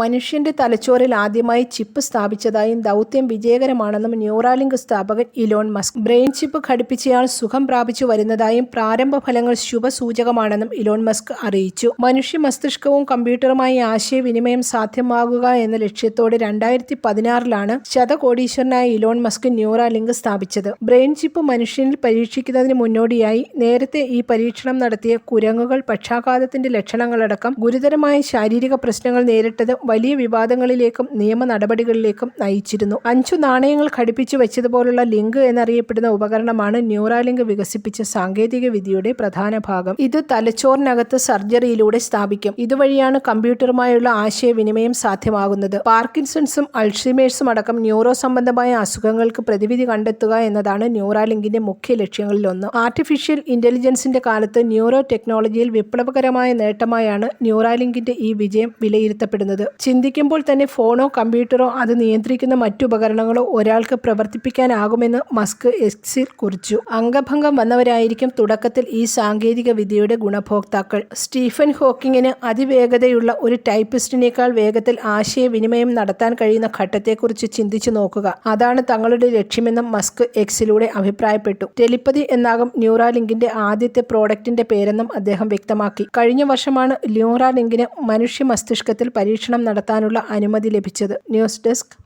മനുഷ്യന്റെ തലച്ചോറിൽ ആദ്യമായി ചിപ്പ് സ്ഥാപിച്ചതായും ദൗത്യം വിജയകരമാണെന്നും ന്യൂറാലിങ്ക് സ്ഥാപകൻ ഇലോൺ മസ്ക്. ബ്രെയിൻ ചിപ്പ് ഘടിപ്പിച്ചയാൾ സുഖം പ്രാപിച്ചു വരുന്നതായും പ്രാരംഭ ഫലങ്ങൾ ശുഭസൂചകമാണെന്നും ഇലോൺ മസ്ക് അറിയിച്ചു. മനുഷ്യ മസ്തിഷ്കവും കമ്പ്യൂട്ടറുമായി ആശയവിനിമയം സാധ്യമാകുക എന്ന ലക്ഷ്യത്തോടെ രണ്ടായിരത്തി പതിനാറിലാണ് ശതകോടീശ്വരനായ ഇലോൺ മസ്ക് ന്യൂറാലിങ്ക് സ്ഥാപിച്ചത്. ബ്രെയിൻ ചിപ്പ് മനുഷ്യനിൽ പരീക്ഷിക്കുന്നതിന് മുന്നോടിയായി നേരത്തെ ഈ പരീക്ഷണം നടത്തിയ കുരങ്ങുകൾ പക്ഷാഘാതത്തിന്റെ ലക്ഷണങ്ങളടക്കം ഗുരുതരമായ ശാരീരിക പ്രശ്നങ്ങൾ നേരിട്ടത് വലിയ വിവാദങ്ങളിലേക്കും നിയമ നടപടികളിലേക്കും നയിച്ചിരുന്നു. അഞ്ചു നാണയങ്ങൾ ഘടിപ്പിച്ചു വെച്ചതുപോലുള്ള ലിങ്ക് എന്നറിയപ്പെടുന്ന ഉപകരണമാണ് ന്യൂറാലിങ്ക് വികസിപ്പിച്ച സാങ്കേതിക വിദ്യയുടെ പ്രധാന ഭാഗം. ഇത് തലച്ചോറിനകത്ത് സർജറിയിലൂടെ സ്ഥാപിക്കും. ഇതുവഴിയാണ് കമ്പ്യൂട്ടറുമായുള്ള ആശയവിനിമയം സാധ്യമാകുന്നത്. പാർക്കിൻസൺസും അൾഷിമേഴ്സും അടക്കം ന്യൂറോ സംബന്ധമായ അസുഖങ്ങൾക്ക് പ്രതിവിധി കണ്ടെത്തുക എന്നതാണ് ന്യൂറാലിങ്കിന്റെ മുഖ്യ ലക്ഷ്യങ്ങളിലൊന്ന്. ആർട്ടിഫിഷ്യൽ ഇന്റലിജൻസിന്റെ കാലത്ത് ന്യൂറോ ടെക്നോളജിയിൽ വിപ്ലവകരമായ നേട്ടമായാണ് ന്യൂറാലിങ്കിന്റെ ഈ വിജയം വിലയിരുത്തപ്പെടുന്നത്. ചിന്തിക്കുമ്പോൾ തന്നെ ഫോണോ കമ്പ്യൂട്ടറോ അത് നിയന്ത്രിക്കുന്ന മറ്റുപകരണങ്ങളോ ഒരാൾക്ക് പ്രവർത്തിപ്പിക്കാനാകുമെന്ന് മസ്ക് എക്സിൽ കുറിച്ചു. അംഗഭംഗം വന്നവരായിരിക്കും തുടക്കത്തിൽ ഈ സാങ്കേതിക വിദ്യയുടെ ഗുണഭോക്താക്കൾ. സ്റ്റീഫൻ ഹോക്കിങ്ങിന് അതിവേഗതയുള്ള ഒരു ടൈപ്പിസ്റ്റിനേക്കാൾ വേഗത്തിൽ ആശയവിനിമയം നടത്താൻ കഴിയുന്ന ഘട്ടത്തെക്കുറിച്ച് ചിന്തിച്ചു നോക്കുക. അതാണ് തങ്ങളുടെ ലക്ഷ്യമെന്നും മസ്ക് എക്സിലൂടെ അഭിപ്രായപ്പെട്ടു. ടെലിപ്പതി എന്നാകും ന്യൂറാലിങ്കിന്റെ ആദ്യത്തെ പ്രോഡക്റ്റിന്റെ പേരെന്നും അദ്ദേഹം വ്യക്തമാക്കി. കഴിഞ്ഞ വർഷമാണ് ന്യൂറാലിങ്കിന് മനുഷ്യ മസ്തിഷ്കത്തിൽ പരീക്ഷണം നടത്താനുള്ള അനുമതി ലഭിച്ചത്. News desk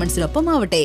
ഡയമണ്ട്സിനൊപ്പം ആവട്ടെ